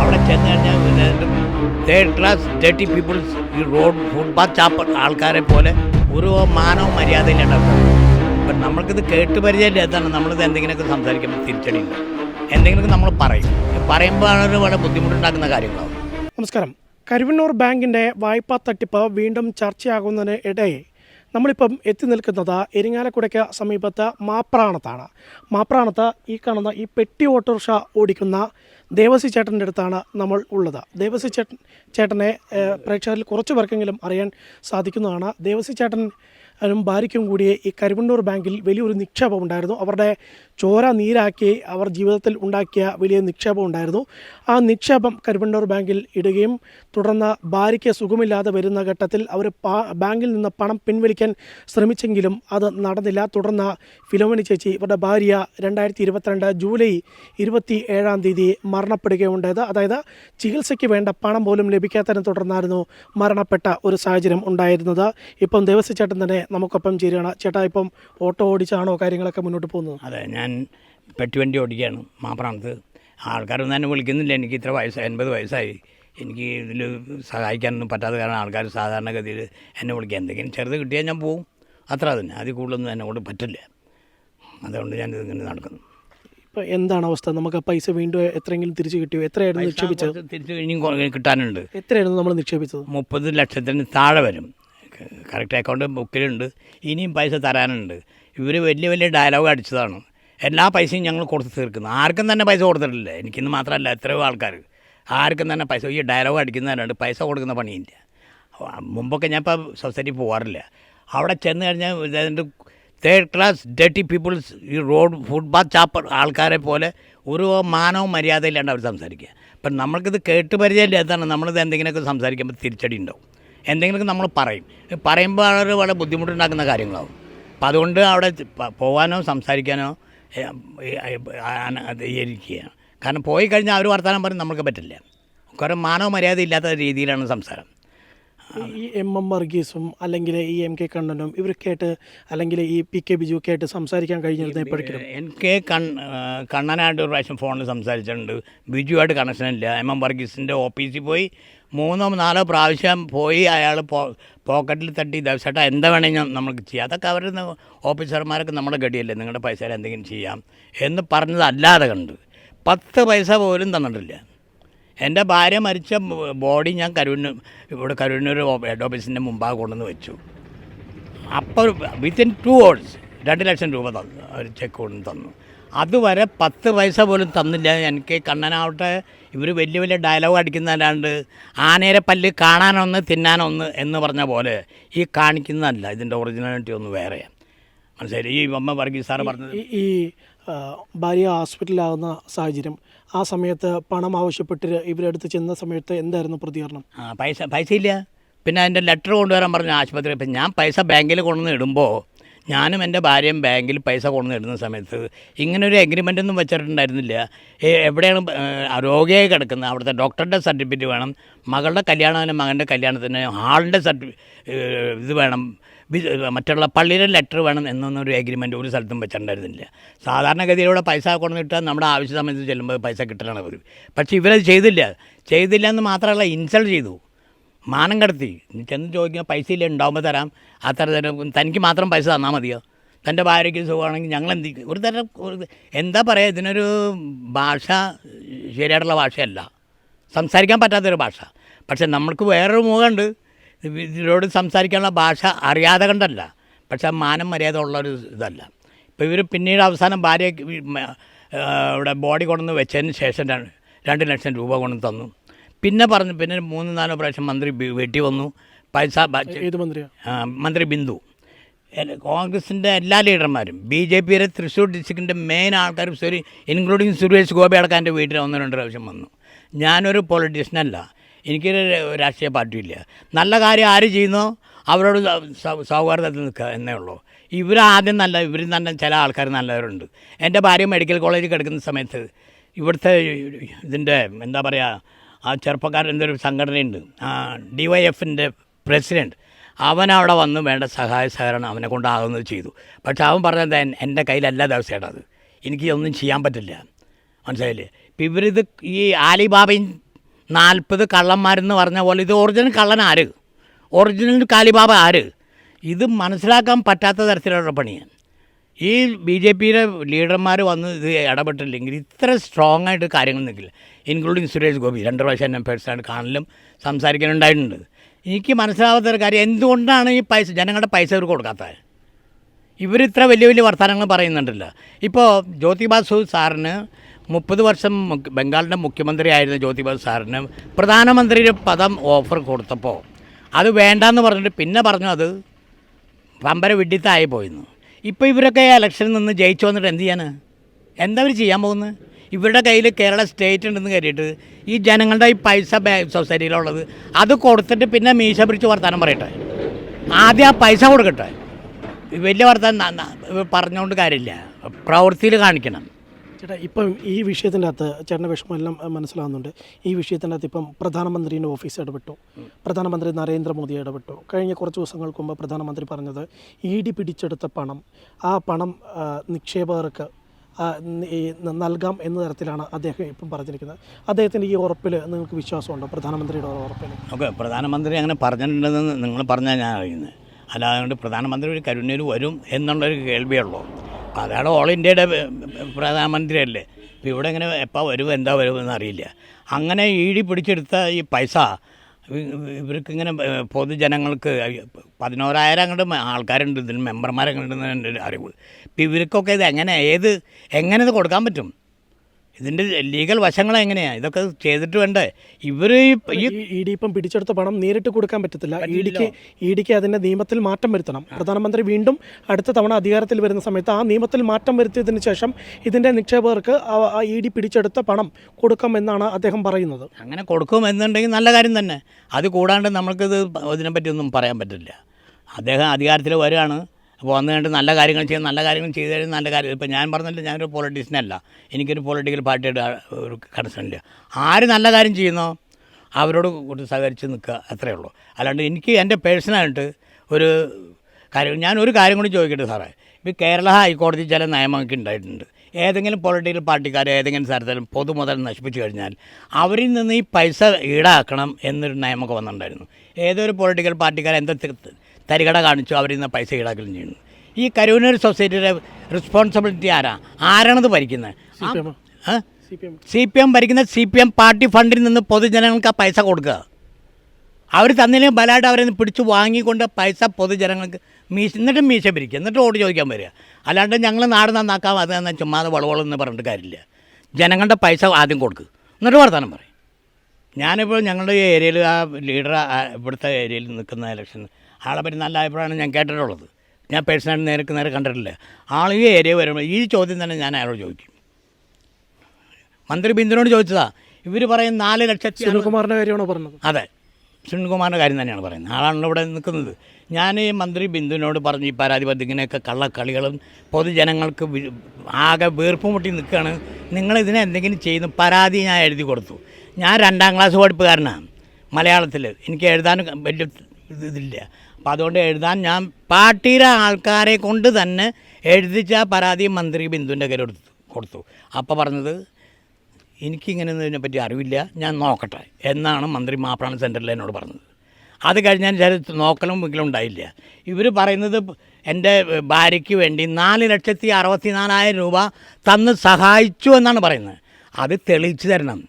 അവിടെ ചെന്ന് കഴിഞ്ഞാൽ ക്ലാസ് ഡേർട്ടി പീപ്പിൾസ് ഈ റോഡ് ഫുട്പാത്ത് ചാപ്പ ആൾക്കാരെ പോലെ ഒരു മാനവും മര്യാദയിലുണ്ടാവും അപ്പം നമ്മൾക്കിത് കേട്ട് പരിചയമില്ലാത്തതാണ് നമ്മളിത് എന്തെങ്കിലുമൊക്കെ സംസാരിക്കുമ്പോൾ തിരിച്ചടിയുണ്ട് എന്തെങ്കിലുമൊക്കെ നമ്മൾ പറയും. പറയുമ്പോഴാണ് വളരെ ബുദ്ധിമുട്ടുണ്ടാക്കുന്ന കാര്യങ്ങളാവും. നമസ്കാരം. കരുവന്നൂർ ബാങ്കിന്റെ വായ്പാ തട്ടിപ്പ് വീണ്ടും ചർച്ചയാകുന്നതിന് ഇടയിൽ നമ്മളിപ്പം എത്തി നിൽക്കുന്നത് എരിങ്ങാലക്കുടയ്ക്ക് സമീപത്ത് മാപ്രാണത്താണ്. മാപ്രാണത്ത് ഈ കാണുന്ന ഈ പെട്ടി ഓട്ടോറിക്ഷ ഓടിക്കുന്ന ദേവസി ചേട്ടന്റെ അടുത്താണ് നമ്മൾ ഉള്ളത്. ദേവസി ചേട്ടൻ ചേട്ടനെ പ്രേക്ഷകരിൽ കുറച്ച് പേർക്കെങ്കിലും അറിയാൻ സാധിക്കുന്നതാണ്. ദേവസി ചേട്ടൻ ഭാര്യയ്ക്കും കൂടി ഈ കരുവണ്ണൂർ ബാങ്കിൽ വലിയൊരു നിക്ഷേപം ഉണ്ടായിരുന്നു. അവരുടെ ചോര നീരാക്കി അവർ ജീവിതത്തിൽ ഉണ്ടാക്കിയ വലിയ നിക്ഷേപം ഉണ്ടായിരുന്നു. ആ നിക്ഷേപം കരുവണ്ണൂർ ബാങ്കിൽ ഇടുകയും തുടർന്ന് ഭാര്യയ്ക്ക് സുഖമില്ലാതെ വരുന്ന ഘട്ടത്തിൽ അവർ ബാങ്കിൽ നിന്ന് പണം പിൻവലിക്കാൻ ശ്രമിച്ചെങ്കിലും അത് നടന്നില്ല. തുടർന്ന് ഫിലോമിനി ചേച്ചി ഇവരുടെ ഭാര്യ രണ്ടായിരത്തി ഇരുപത്തിരണ്ട് ജൂലൈ ഇരുപത്തി ഏഴാം തീയതി മരണപ്പെടുകയുണ്ടായത്. അതായത് ചികിത്സയ്ക്ക് വേണ്ട പണം പോലും ലഭിക്കാത്തതിനെ തുടർന്നായിരുന്നു മരണപ്പെട്ട ഒരു സാഹചര്യം ഉണ്ടായിരുന്നത്. ഇപ്പം ദേവസ്വ ചേട്ടൻ തന്നെ നമുക്കൊപ്പം ചേരുകയാണ്. ചേട്ടാ ഇപ്പം ഓട്ടോ ഓടിച്ചാണോ കാര്യങ്ങളൊക്കെ മുന്നോട്ട് പോകുന്നത്? അതെ ഞാൻ പെട്ടുവണ്ടി ഓടിക്കുകയാണ് മാപ്രാണത്ത് ആൾക്കാരൊന്നും എന്നെ വിളിക്കുന്നില്ല. എനിക്ക് ഇത്ര വയസ്സ് എൺപത് വയസ്സായി. എനിക്ക് ഇതിൽ സഹായിക്കാനൊന്നും പറ്റാത്ത കാരണം ആൾക്കാർ സാധാരണഗതിയിൽ എന്നെ വിളിക്കുക. എന്തെങ്കിലും ചെറുത് കിട്ടിയാൽ ഞാൻ പോവും. അത്ര തന്നെ. അതിൽ കൂടുതലൊന്നും എന്നെ കൊണ്ട് പറ്റില്ല. അതുകൊണ്ട് ഞാൻ ഇതിങ്ങനെ നടക്കുന്നു. ഇപ്പം എന്താണ് അവസ്ഥ? നമുക്ക് ആ പൈസ വീണ്ടും എത്രയെങ്കിലും തിരിച്ചു കിട്ടിയോ? എത്രയായിരുന്നു നിക്ഷേപിച്ചത്? തിരിച്ചു ഇനിയും കിട്ടാനുണ്ട്. എത്രയായിരുന്നു നമ്മൾ നിക്ഷേപിച്ചത്? മുപ്പത് ലക്ഷത്തിന് താഴെ വരും. കറക്റ്റ് അക്കൗണ്ട് ബുക്കിലുണ്ട്. ഇനിയും പൈസ തരാനുണ്ട്. ഇവർ വലിയ വലിയ ഡയലോഗ് അടിച്ചതാണ്. എല്ലാ പൈസയും ഞങ്ങൾ കൊടുത്ത് തീർക്കുന്നു. ആർക്കും തന്നെ പൈസ കൊടുത്തിട്ടില്ല. എനിക്കിന്ന് മാത്രമല്ല എത്രയോ ആൾക്കാർ ആർക്കും തന്നെ പൈസ ഈ ഡയലോഗ് അടിക്കുന്നതിനാണ് പൈസ കൊടുക്കുന്ന പണിയില്ല മുമ്പൊക്കെ ഞാൻ ഇപ്പോൾ സൊസൈറ്റി പോകാറില്ല അവിടെ ചെന്ന് കഴിഞ്ഞാൽ ഇതിന്റെ തേർഡ് ക്ലാസ് ഡേർട്ടി പീപ്പിൾസ് ഈ റോഡ് ഫുട്പാത്ത് ചാപ്പർ ആൾക്കാരെ പോലെ ഒരു മാനവും മര്യാദയില്ലാണ്ട് അവർ സംസാരിക്കുക. അപ്പം നമ്മൾക്കിത് കേട്ട് പരിചയമില്ലാത്തതാണ് നമ്മളിത് എന്തെങ്കിലുമൊക്കെ സംസാരിക്കുമ്പോൾ തിരിച്ചടി ഉണ്ടാവും. എന്തെങ്കിലുമൊക്കെ നമ്മൾ പറയും. പറയുമ്പോൾ വളരെ വളരെ ബുദ്ധിമുട്ടുണ്ടാക്കുന്ന കാര്യങ്ങളാവും. അപ്പം അതുകൊണ്ട് അവിടെ പോകാനോ സംസാരിക്കാനോ ആ- കാരണം പോയി കഴിഞ്ഞാൽ അവർ വർത്തമാനം പറഞ്ഞ് നമുക്ക് പറ്റില്ല. കുറേ മാനവ മര്യാദ ഇല്ലാത്ത രീതിയിലാണ് സംസാരം. ഈ എം എം വർഗീസും അല്ലെങ്കിൽ ഈ എം കെ കണ്ണനും ഇവരൊക്കെ ആയിട്ട് അല്ലെങ്കിൽ ഈ പി കെ ബിജു ഒക്കെ ആയിട്ട് സംസാരിക്കാൻ കഴിഞ്ഞിരുന്ന ഇപ്പോഴേക്കും കെ കൺ കണ്ണനായിട്ട് ഒരു പ്രാവശ്യം ഫോണിൽ സംസാരിച്ചിട്ടുണ്ട്. ബിജുവായിട്ട് കണക്ഷനില്ല എം എം വർഗീസിന്റെ ഓഫീസിൽ പോയി മൂന്നോ നാലോ പ്രാവശ്യം പോയി അയാൾ പോക്കറ്റിൽ തട്ടി ദിവസമായിട്ട് എന്താ വേണമെങ്കിൽ നമുക്ക് ചെയ്യാം. അതൊക്കെ അവരുടെ ഓഫീസർമാരൊക്കെ നമ്മുടെ ഗടിയല്ലേ നിങ്ങളുടെ പൈസ എന്തെങ്കിലും ചെയ്യാം എന്ന് പറഞ്ഞതല്ലാതെ കണ്ട് പത്ത് പൈസ പോലും തന്നിട്ടില്ല. എന്റെ ഭാര്യ മരിച്ച ബോഡി ഞാൻ കരുവന്നൂർ ഇവിടെ കരുവന്നൂർ ഹെഡ് ഓഫീസിന്റെ മുമ്പാകെ കൊണ്ടുവന്ന് വെച്ചു. അപ്പോൾ വിത്തിൻ ടു അവേഴ്സ് രണ്ട് ലക്ഷം രൂപ തന്നു ഒരു ചെക്ക് കൊണ്ടു തന്നു. അതുവരെ പത്ത് പൈസ പോലും തന്നില്ല. എനിക്ക് കണ്ണനാവട്ടെ ഇവർ വലിയ വലിയ ഡയലോഗ് അടിക്കുന്നതല്ലാണ്ട് ആനേരെ പല്ല് കാണാനൊന്ന് തിന്നാനൊന്ന് എന്ന് പറഞ്ഞ പോലെ ഈ കാണിക്കുന്നതല്ല. ഇതിന്റെ ഒറിജിനാലിറ്റി ഒന്ന് വേറെ. മനസ്സിലായി ഈ അമ്മ വർഗീസ് സാറ് പറഞ്ഞത് ഈ ഭാര്യ ഹോസ്പിറ്റലാകുന്ന സാഹചര്യം ആ സമയത്ത് പണം ആവശ്യപ്പെട്ട് ഇവരെടുത്ത് ചെന്ന സമയത്ത് എന്തായിരുന്നു പ്രതികരണം? ആ പൈസ പൈസ ഇല്ല പിന്നെ അതിന്റെ ലെറ്റർ കൊണ്ടുവരാൻ പറഞ്ഞു ആശുപത്രി ഇപ്പം ഞാൻ പൈസ ബാങ്കിൽ കൊണ്ടുവന്ന് ഇടുമ്പോൾ ഞാനും എന്റെ ഭാര്യയും ബാങ്കിൽ പൈസ കൊണ്ടു ഇടുന്ന സമയത്ത് ഇങ്ങനെ ഒരു എഗ്രിമെന്റ് ഒന്നും വെച്ചിട്ടുണ്ടായിരുന്നില്ല. എവിടെയാണ് രോഗിയായി കിടക്കുന്നത് അവിടുത്തെ ഡോക്ടറുടെ സർട്ടിഫിക്കറ്റ് വേണം മകളുടെ കല്യാണത്തിന് മകന്റെ കല്യാണത്തിന് ഹാളിന്റെ സർട്ടിഫി ഇത് വേണം മറ്റുള്ള പള്ളിയിലെ ലെറ്റർ വേണം എന്നൊന്നും ഒരു എഗ്രിമെന്റ് ഒരു സ്ഥലത്തും വെച്ചിട്ടുണ്ടായിരുന്നില്ല. സാധാരണഗതിയിലൂടെ പൈസ കൊണ്ടു കൊണ്ടുവന്നിട്ടാൽ നമ്മുടെ ആവശ്യ സമയത്ത് ചെല്ലുമ്പോൾ പൈസ കിട്ടലാണ് അവർ പക്ഷേ ഇവരത് ചെയ്തില്ല. ചെയ്തില്ല എന്ന് മാത്രമല്ല ഇൻസൾട്ട് ചെയ്തു. മാനം കടത്തി. ചെന്ന് ചോദിക്കുക പൈസ ഇല്ല ഉണ്ടാകുമ്പോൾ തരാം. അത്ര തരം തനിക്ക് മാത്രം പൈസ തന്നാൽ മതിയോ? തന്റെ ഭാര്യയ്ക്ക് സുഖമാണെങ്കിൽ ഞങ്ങൾ എന്ത് ഒരു തരം എന്താ പറയുക ഇതിനൊരു ഭാഷ ശരിയായിട്ടുള്ള ഭാഷയല്ല. സംസാരിക്കാൻ പറ്റാത്തൊരു ഭാഷ. പക്ഷെ നമ്മൾക്ക് വേറൊരു മുഖമുണ്ട്. ഇതിനോട് സംസാരിക്കാനുള്ള ഭാഷ അറിയാതെ കണ്ടല്ല. പക്ഷെ മാനം മര്യാദ ഉള്ളൊരു ഇതല്ല. ഇപ്പോൾ ഇവർ പിന്നീട് അവസാനം ഭാര്യ ഇവിടെ ബോഡി കൊണ്ടുവന്ന് വെച്ചതിന് ശേഷം രണ്ട് ലക്ഷം രൂപ കൊണ്ടു തന്നു. പിന്നെ പറഞ്ഞു പിന്നെ മൂന്ന് നാലോ പ്രാവശ്യം മന്ത്രി വെട്ടി വന്നു. പൈസ ഏത് മന്ത്രി ബിന്ദു. കോൺഗ്രസിന്റെ എല്ലാ ലീഡർമാരും ബി ജെ പിയുടെ തൃശ്ശൂർ ഡിസ്ട്രിക്റ്റിന്റെ മെയിൻ ആൾക്കാരും സുരി ഇൻക്ലൂഡിങ് സുരേഷ് ഗോപി അടക്കം എന്റെ വീട്ടിൽ ഒന്ന് രണ്ട് പ്രാവശ്യം വന്നു. ഞാനൊരു പൊളിറ്റീഷ്യനല്ല എനിക്കൊരു രാഷ്ട്രീയ പാർട്ടിയില്ല. നല്ല കാര്യം ആര് ചെയ്യുന്നോ അവരോട് സൗഹാർദ്ദത്തിൽ നിൽക്കുക എന്നേ ഉള്ളൂ. ഇവരാദ്യം നല്ല ഇവർ തന്നെ ചില ആൾക്കാർ നല്ലവരുണ്ട്. എന്റെ ഭാര്യ മെഡിക്കൽ കോളേജിൽ കിടക്കുന്ന സമയത്ത് ഇവിടുത്തെ ഇതിന്റെ എന്താ പറയുക ആ ചെറുപ്പക്കാരന്റെ ഒരു സംഘടനയുണ്ട്? ഡി വൈ എഫിന്റെ പ്രസിഡന്റ് അവൻ അവിടെ വന്ന് വേണ്ട സഹായ സഹകരണം അവനെ കൊണ്ടാകുന്നത് ചെയ്തു. പക്ഷെ അവൻ പറഞ്ഞത് എൻ- എന്റെ കയ്യിലല്ല ദിവസമായിട്ട് അത്. എനിക്ക് ഒന്നും ചെയ്യാൻ പറ്റില്ല. മനസ്സിലായില്ലേ? ഇപ്പം ഇവരിത് ഈ ആലിബാബയും നാൽപ്പത് കള്ളന്മാരെന്ന് പറഞ്ഞ പോലെ ഇത് ഒറിജിനൽ കള്ളൻ ആര്? ഒറിജിനൽ കാലിബാബ ആര്? ഇത് മനസ്സിലാക്കാൻ പറ്റാത്ത തരത്തിലുള്ള പണിയാണ്. ഈ ബി ജെ പിയുടെ ലീഡർമാർ വന്ന് ഇത് ഇടപെട്ടില്ലെങ്കിൽ ഇത്ര സ്ട്രോങ് ആയിട്ട് കാര്യങ്ങൾ നിൽക്കില്ല. ഇൻക്ലൂഡിങ് സുരേഷ് ഗോപി രണ്ട് പ്രാവശ്യം എന്നെ പേഴ്സണായിട്ട് കാണലും സംസാരിക്കാനുണ്ടായിട്ടുണ്ട് എനിക്ക് മനസ്സിലാവാത്ത ഒരു കാര്യം എന്തുകൊണ്ടാണ് ഈ പൈസ ജനങ്ങളുടെ പൈസ ഇവർക്ക് കൊടുക്കാത്തത്? ഇവർ ഇത്ര വലിയ വലിയ വർത്തമാനങ്ങൾ പറയുന്നുണ്ടല്ലോ. ഇപ്പോൾ ജ്യോതിബാസു സാറിന് മുപ്പത് വർഷം ബംഗാളിന്റെ മുഖ്യമന്ത്രി ആയിരുന്ന ജ്യോതിബാസു സാറിന് പ്രധാനമന്ത്രിയുടെ പദം ഓഫർ കൊടുത്തപ്പോൾ അത് വേണ്ടാന്ന് പറഞ്ഞിട്ട് പിന്നെ പറഞ്ഞു അത് പമ്പര വിഡിത്തായി പോയിരുന്നു ഇപ്പോൾ ഇവരൊക്കെ ഇലക്ഷനിൽ നിന്ന് ജയിച്ചു വന്നിട്ട് എന്ത് ചെയ്യാൻ എന്താ അവർ ചെയ്യാൻ പോകുന്നത് ഇവരുടെ കയ്യിൽ കേരള സ്റ്റേറ്റ് ഉണ്ടെന്ന് കരുതിയിട്ട് ഈ ജനങ്ങളുടെ ഈ പൈസ സൊസൈറ്റിയിലുള്ളത് അത് കൊടുത്തിട്ട് പിന്നെ മീശ പിടിച്ച് വർത്താനം പറയട്ടെ? ആദ്യം ആ പൈസ കൊടുക്കട്ടെ? വലിയ വർത്താനം പറഞ്ഞുകൊണ്ട് കാര്യമില്ല. പ്രവൃത്തിയിൽ കാണിക്കണം. ചേട്ടാ ഇപ്പം ഈ വിഷയത്തിന്റെ അകത്ത് ചേട്ടന്റെ വിഷമം എല്ലാം അഹ്, ഈ വിഷയത്തിന്റെ അകത്ത് ഇപ്പം പ്രധാനമന്ത്രിയുടെ ഓഫീസ് ഇടപെട്ടു. പ്രധാനമന്ത്രി നരേന്ദ്രമോദി ഇടപെട്ടു. കഴിഞ്ഞ കുറച്ച് ദിവസങ്ങൾക്ക് മുമ്പ് പ്രധാനമന്ത്രി പറഞ്ഞത് ഇ ഡി പിടിച്ചെടുത്ത പണം ആ പണം നിക്ഷേപകർക്ക് നൽകാം എന്ന തരത്തിലാണ് അദ്ദേഹം ഇപ്പം പറഞ്ഞിരിക്കുന്നത്. അദ്ദേഹത്തിന്റെ ഈ ഉറപ്പിൽ നിങ്ങൾക്ക് വിശ്വാസമുണ്ടോ? പ്രധാനമന്ത്രിയുടെ ഉറപ്പിൽ. ഓക്കെ പ്രധാനമന്ത്രി അങ്ങനെ പറഞ്ഞിട്ടുണ്ടെന്ന് നിങ്ങൾ പറഞ്ഞാൽ ഞാൻ അറിയുന്നത്. അല്ലാതെ പ്രധാനമന്ത്രി ഒരു കരുണയിൽ വരും എന്നുള്ളൊരു കേൾവിയുള്ളൂ അതാണ് ഓൾ ഇന്ത്യയുടെ പ്രധാനമന്ത്രി അല്ലേ ഇപ്പോൾ ഇവിടെ ഇങ്ങനെ എപ്പോൾ വരും എന്താ വരുമെന്ന് അറിയില്ല. അങ്ങനെ ഈടി പിടിച്ചെടുത്ത ഈ പൈസ ഇവർക്ക് ഇങ്ങനെ പൊതുജനങ്ങൾക്ക് പതിനോരായിരം അങ്ങോട്ട് ആൾക്കാരുണ്ട് ഇതിൽ മെമ്പർമാരൊക്കെ ഉണ്ടെന്ന് എന്റെ അറിവ്. ഇപ്പം ഇവർക്കൊക്കെ ഇത് എങ്ങനെ ഏത് എങ്ങനെ ഇത് കൊടുക്കാൻ പറ്റും? ഇതിന്റെ ലീഗൽ വശങ്ങൾ എങ്ങനെയാ? ഇതൊക്കെ ചെയ്തിട്ട് വേണ്ടേ? ഇവർ ഈ ഇ ഡി ഇപ്പം പിടിച്ചെടുത്ത പണം നേരിട്ട് കൊടുക്കാൻ പറ്റത്തില്ല. ഇ ഡിക്ക് ഇ ഡിക്ക് അതിന്റെ നിയമത്തിൽ മാറ്റം വരുത്തണം. പ്രധാനമന്ത്രി വീണ്ടും അടുത്ത തവണ അധികാരത്തിൽ വരുന്ന സമയത്ത് ആ നിയമത്തിൽ മാറ്റം വരുത്തിയതിന് ശേഷം ഇതിന്റെ നിക്ഷേപകർക്ക് ഇ ഡി പിടിച്ചെടുത്ത പണം കൊടുക്കുമെന്നാണ് അദ്ദേഹം പറയുന്നത്. അങ്ങനെ കൊടുക്കുമെന്നുണ്ടെങ്കിൽ നല്ല കാര്യം തന്നെ. അത് കൂടാണ്ട് നമ്മൾക്കിത് ഇതിനെപ്പറ്റി ഒന്നും പറയാൻ പറ്റില്ല. അദ്ദേഹം അധികാരത്തിൽ വരികയാണ്. അപ്പോൾ വന്നു കണ്ട് നല്ല കാര്യങ്ങൾ ചെയ്ത് നല്ല കാര്യങ്ങൾ ചെയ്തു കഴിഞ്ഞാൽ നല്ല കാര്യം. ഇപ്പോൾ ഞാൻ പറഞ്ഞില്ല ഞാനൊരു പൊളിറ്റീഷ്യനല്ല എനിക്കൊരു പൊളിറ്റിക്കൽ പാർട്ടിയുടെ ഒരു കണക്ഷനില്ല ആര് നല്ല കാര്യം ചെയ്യുന്നോ അവരോട് കൂടി സഹകരിച്ച് നിൽക്കുക അത്രയേ ഉള്ളൂ. അല്ലാണ്ട് എനിക്ക് എന്റെ പേഴ്സണലായിട്ട് ഒരു കാര്യം ഞാൻ ഒരു കാര്യം കൂടി ചോദിക്കട്ടെ സാറേ. ഇപ്പോൾ കേരള ഹൈക്കോടതി ചില നിയമമൊക്കെ ഉണ്ടായിട്ടുണ്ട്. ഏതെങ്കിലും പൊളിറ്റിക്കൽ പാർട്ടിക്കാർ ഏതെങ്കിലും സ്ഥലത്തിലും പൊതുമുതൽ നശിപ്പിച്ചു കഴിഞ്ഞാൽ അവരിൽ നിന്ന് ഈ പൈസ ഈടാക്കണം എന്നൊരു നിയമമൊക്കെ വന്നിട്ടുണ്ടായിരുന്നു. ഏതൊരു പൊളിറ്റിക്കൽ പാർട്ടിക്കാർ എന്താ തരികട കാണിച്ചു അവരിൽ നിന്ന് പൈസ ഈടാക്കലും ചെയ്യുന്നു. ഈ കരുവനൂർ സൊസൈറ്റിയുടെ റെസ്പോൺസിബിലിറ്റി ആരാ? ആരാണത് ഭരിക്കുന്നത്? സി പി എം ഭരിക്കുന്ന സി പി എം പാർട്ടി ഫണ്ടിൽ നിന്ന് പൊതുജനങ്ങൾക്ക് ആ പൈസ കൊടുക്കുക. അവർ തന്നില്ലെങ്കിൽ ബലമായിട്ട് അവരെ പിടിച്ച് വാങ്ങിക്കൊണ്ട് പൈസ പൊതുജനങ്ങൾക്ക് മീശ എന്നിട്ട് മീശ പിരിക്കുക. എന്നിട്ട് ഓടി ചോദിക്കാൻ വരിക. അല്ലാണ്ട് ഞങ്ങൾ നാട് നന്നാക്കാം അത് തന്നെ ചുമ്മാതെ വളവളെന്ന് പറഞ്ഞിട്ട് കാര്യമില്ല. ജനങ്ങളുടെ പൈസ ആദ്യം കൊടുക്കുക എന്നിട്ട് വർത്തമാനം പറയും. ഞാനിപ്പോൾ ഞങ്ങളുടെ ഏരിയയിൽ ആ ലീഡർ ഇവിടുത്തെ ഏരിയയിൽ നിൽക്കുന്ന ഇലക്ഷൻ ആളെ പറ്റി നല്ല അഭിപ്രായമാണ് ഞാൻ കേട്ടിട്ടുള്ളത്. ഞാൻ പേഴ്സണായിട്ട് നേരക്ക് നേരെ കണ്ടിട്ടില്ല. ആൾ ഈ ഏരിയ വരുമ്പോൾ ഈ ചോദ്യം തന്നെ ഞാൻ അയാളോട് ചോദിക്കും? മന്ത്രി ബിന്ദുനോട് ചോദിച്ചതാ. ഇവർ പറയും നാല് ലക്ഷത്തി സുനിൽകുമാറിന്റെ കാര്യമാണോ പറഞ്ഞത്? അതെ. സുനിൽകുമാറിന്റെ കാര്യം തന്നെയാണ് പറയുന്നത്. ആളാണല്ലോ ഇവിടെ നിൽക്കുന്നത്. ഞാൻ ഈ മന്ത്രി ബിന്ദുവിനോട് പറഞ്ഞു ഈ പരാതി പറഞ്ഞ് ഇങ്ങനെയൊക്കെ കള്ളക്കളികളും പൊതുജനങ്ങൾക്ക് ആകെ വീർപ്പ് മുട്ടി നിൽക്കുകയാണ്. നിങ്ങളിതിനെ എന്തെങ്കിലും ചെയ്യുന്നു പരാതി ഞാൻ എഴുതി കൊടുത്തു. ഞാൻ രണ്ടാം ക്ലാസ് പഠിപ്പുകാരനാണ് മലയാളത്തിൽ എനിക്ക് എഴുതാനും വലിയ ഇതില്ല. അപ്പോൾ അതുകൊണ്ട് എഴുതാൻ ഞാൻ പാർട്ടിയിലെ ആൾക്കാരെ കൊണ്ട് തന്നെ എഴുതിച്ച പരാതി മന്ത്രി ബിന്ദുവിന്റെ കയ്യിൽ കൊടുത്തു കൊടുത്തു. അപ്പോൾ പറഞ്ഞത് എനിക്കിങ്ങനെ ഇതിനെപ്പറ്റി അറിവില്ല ഞാൻ നോക്കട്ടെ എന്നാണ് മന്ത്രി മാപ്രാണ സെന്ററിൽ എന്നോട് പറഞ്ഞത്. അത് കഴിഞ്ഞാൽ ചില നോക്കലും വിക്കലും ഉണ്ടായില്ല. ഇവർ പറയുന്നത് എന്റെ ഭാര്യയ്ക്ക് വേണ്ടി നാല് ലക്ഷത്തി അറുപത്തി നാലായിരം രൂപ തന്ന് സഹായിച്ചു എന്നാണ് പറയുന്നത്. അത് തെളിയിച്ചു തരണം.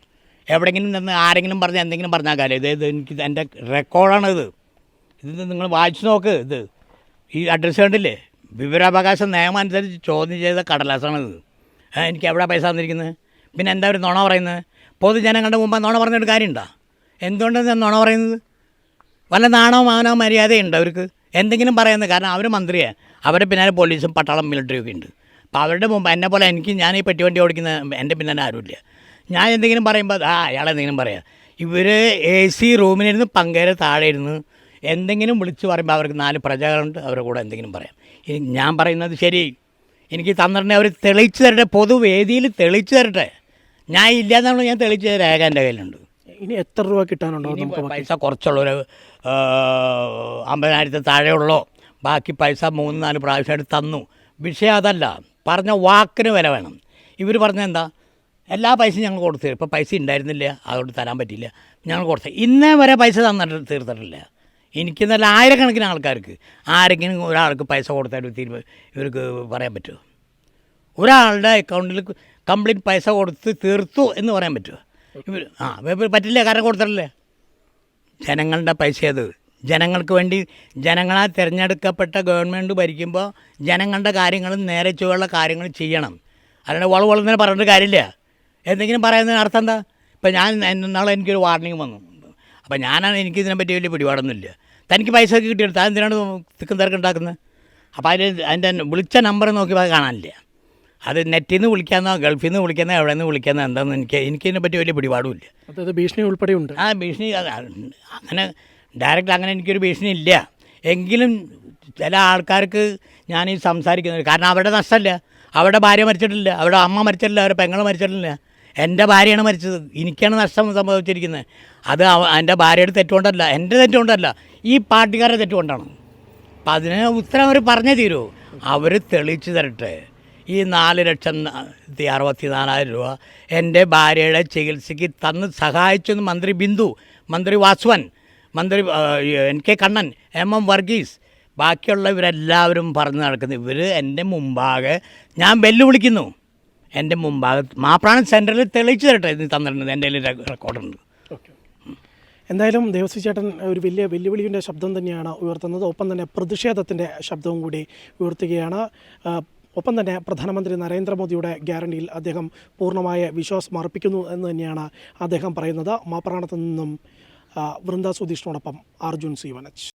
എവിടെയെങ്കിലും നിന്ന് ആരെങ്കിലും പറഞ്ഞാൽ എന്തെങ്കിലും പറഞ്ഞാൽ കാര്യം ഇത് എനിക്ക് എന്റെ റെക്കോർഡാണിത്. ഇത് നിങ്ങൾ വായിച്ചു നോക്ക് ഇത്. ഈ അഡ്രസ്സ് കണ്ടില്ലേ? വിവരാവകാശ നിയമം അനുസരിച്ച് ചോദ്യം ചെയ്ത കടലാസാണിത്. എനിക്ക് എവിടെ പൈസ തന്നിരിക്കുന്നത് പിന്നെ എന്താ ഒരു നുണ പറയുന്നത് പൊതുജനങ്ങളുടെ മുമ്പ് നുണ പറഞ്ഞിട്ട് കാര്യമുണ്ടോ? എന്തുകൊണ്ടാണ് ഞാൻ നുണ പറയുന്നത്? വല്ല നാണോ മാനോ മര്യാദയുണ്ട് അവർക്ക്? എന്തെങ്കിലും പറയുന്നത് കാരണം അവർ മന്ത്രിയാണ് അവരെ പിന്നാലെ പോലീസും പട്ടാളം മിലിറ്ററിയും ഒക്കെ ഉണ്ട്. അപ്പോൾ അവരുടെ മുമ്പ് എന്നെ പോലെ എനിക്ക് ഞാൻ ഈ പെട്ടി വണ്ടി ഓടിക്കുന്ന എന്റെ പിന്നാലെ ആരുമില്ല. ഞാൻ എന്തെങ്കിലും പറയുമ്പോൾ ആ അയാൾ എന്തെങ്കിലും പറയാം. ഇവർ എ സി റൂമിലിരുന്ന് പങ്കേരെ താഴെ ഇരുന്ന് എന്തെങ്കിലും വിളിച്ച് പറയുമ്പോൾ അവർക്ക് നാല് പ്രജകളുണ്ട് അവരുടെ കൂടെ എന്തെങ്കിലും പറയാം. ഇനി ഞാൻ പറയുന്നത് ശരി. എനിക്ക് തന്നിട്ടുണ്ടെങ്കിൽ അവർ തെളിയിച്ചു തരട്ടെ പൊതുവേദിയിൽ തെളിയിച്ചു തരട്ടെ. ഞാൻ ഇല്ലാന്നാണ് ഞാൻ തെളിയിച്ചു തരാം രേഖ എന്റെ കയ്യിലുണ്ട്. ഇനി എത്ര രൂപ കിട്ടാനുണ്ടോ നമുക്ക് പൈസ കുറച്ചുള്ളൊരു അമ്പതിനായിരത്തി താഴെയുള്ളോ. ബാക്കി പൈസ മൂന്ന് നാല് പ്രാവശ്യമായിട്ട് തന്നു. വിഷയം അതല്ല. പറഞ്ഞ വാക്കിന് വില വേണം. ഇവർ പറഞ്ഞ എന്താ? എല്ലാ പൈസയും ഞങ്ങൾ കൊടുത്തു ഇപ്പോൾ പൈസ ഉണ്ടായിരുന്നില്ല. അതുകൊണ്ട് തരാൻ പറ്റിയില്ല. ഞങ്ങൾ കൊടുത്തു ഇന്നേ വരെ പൈസ തന്നിട്ട് തീർത്തിട്ടില്ല. എനിക്ക് നല്ല ആയിരക്കണക്കിന് ആൾക്കാർക്ക് ആരെങ്കിലും ഒരാൾക്ക് പൈസ കൊടുത്താൽ തീരുമാനം ഇവർക്ക് പറയാൻ പറ്റുമോ? ഒരാളുടെ അക്കൗണ്ടിൽ കംപ്ലീറ്റ് പൈസ കൊടുത്ത് തീർത്തു എന്ന് പറയാൻ പറ്റുമോ? ഇവർ ആ ഇവർ പറ്റില്ല? കാരണം കൊടുത്തിട്ടില്ലേ? ജനങ്ങളുടെ പൈസ അത്. ജനങ്ങൾക്ക് വേണ്ടി ജനങ്ങളാൽ തിരഞ്ഞെടുക്കപ്പെട്ട ഗവൺമെന്റ് ഭരിക്കുമ്പോൾ ജനങ്ങളുടെ കാര്യങ്ങൾ നേരെ ചുവയുള്ള കാര്യങ്ങൾ ചെയ്യണം. അല്ലാണ്ട് വള പറഞ്ഞിട്ട് കാര്യമില്ല. എന്തെങ്കിലും പറയുന്നതിന് അർത്ഥം എന്താ? ഇപ്പം ഞാൻ നാളെ എനിക്കൊരു വാർണിംഗ് വന്നു. അപ്പം ഞാനാണ് എനിക്ക് ഇതിനെപ്പറ്റി വലിയ പിടിപാടൊന്നുമില്ല. തനിക്ക് പൈസ ഒക്കെ കിട്ടിയെടുത്ത് അതെന്തിനാണ് തിക്കും തിരക്ക് ഉണ്ടാക്കുന്നത്? അപ്പോൾ അതിൽ അതിന്റെ വിളിച്ച നമ്പർ നോക്കിയപ്പോൾ അത് കാണാനില്ല. അത് നെറ്റിൽ നിന്ന് വിളിക്കാന്നോ ഗൾഫിൽ നിന്ന് വിളിക്കുന്നോ എവിടെ നിന്ന് വിളിക്കുന്നോ എന്താണെന്ന് എനിക്ക് എനിക്കിതിനെപ്പറ്റി വലിയ പിടിപാടുമില്ല. അതായത് ഭീഷണി ഉൾപ്പെടെ ഉണ്ട് ആ ഭീഷണി അങ്ങനെ ഡയറക്റ്റ് അങ്ങനെ എനിക്കൊരു ഭീഷണി ഇല്ല. എങ്കിലും ചില ആൾക്കാർക്ക് ഞാൻ ഈ സംസാരിക്കുന്നത് കാരണം അവരുടെ നഷ്ടമല്ല. അവരുടെ ഭാര്യ മരിച്ചിട്ടില്ല. അവരുടെ അമ്മ മരിച്ചിട്ടില്ല. അവരുടെ പെങ്ങൾ മരിച്ചിട്ടില്ല. എന്റെ ഭാര്യയാണ് മരിച്ചത്. എനിക്കാണ് നഷ്ടം സംഭവിച്ചിരിക്കുന്നത്. അത് എന്റെ ഭാര്യയുടെ തെറ്റുകൊണ്ടല്ല എന്റെ തെറ്റുകൊണ്ടല്ല ഈ പാർട്ടിക്കാരുടെ തെറ്റുകൊണ്ടാണ്. അപ്പം അതിന് ഉത്തരം അവർ പറഞ്ഞേ തീരൂ. അവർ തെളിയിച്ചു തരട്ടെ. ഈ നാല് ലക്ഷം ത്തി അറുപത്തി നാലായിരം രൂപ എന്റെ ഭാര്യയുടെ ചികിത്സയ്ക്ക് തന്ന് സഹായിച്ചെന്ന് മന്ത്രി ബിന്ദു മന്ത്രി വാസ്വൻ മന്ത്രി N K Kannan M M Varghese ബാക്കിയുള്ളവരെല്ലാവരും പറഞ്ഞു നടക്കുന്നു. ഇവർ എന്റെ മുമ്പാകെ ഞാൻ വെല്ലുവിളിക്കുന്നു. എന്റെ മുമ്പാകെ മാപ്രാണൻ സെന്ററിൽ തെളിയിച്ചു തരട്ടെ ഇത് തന്നിട്ടുണ്ട് എന്റെ കയ്യിൽ റെക്കോർഡുണ്ട് എന്തായാലും ദേവസ്വി ചേട്ടൻ ഒരു വലിയ വെല്ലുവിളിയുടെ ശബ്ദം തന്നെയാണ് ഉയർത്തുന്നത്. ഒപ്പം തന്നെ പ്രതിഷേധത്തിന്റെ ശബ്ദവും കൂടി ഉയർത്തുകയാണ്. ഒപ്പം തന്നെ പ്രധാനമന്ത്രി നരേന്ദ്രമോദിയുടെ ഗ്യാരണ്ടിയിൽ അദ്ദേഹം പൂർണമായ വിശ്വാസം അർപ്പിക്കുന്നു എന്ന് തന്നെയാണ് അദ്ദേഹം പറയുന്നത്. മാപ്രാണത്തു നിന്നും വൃന്ദ സുധീഷിനോടൊപ്പം അർജുൻ സി വനച്ച്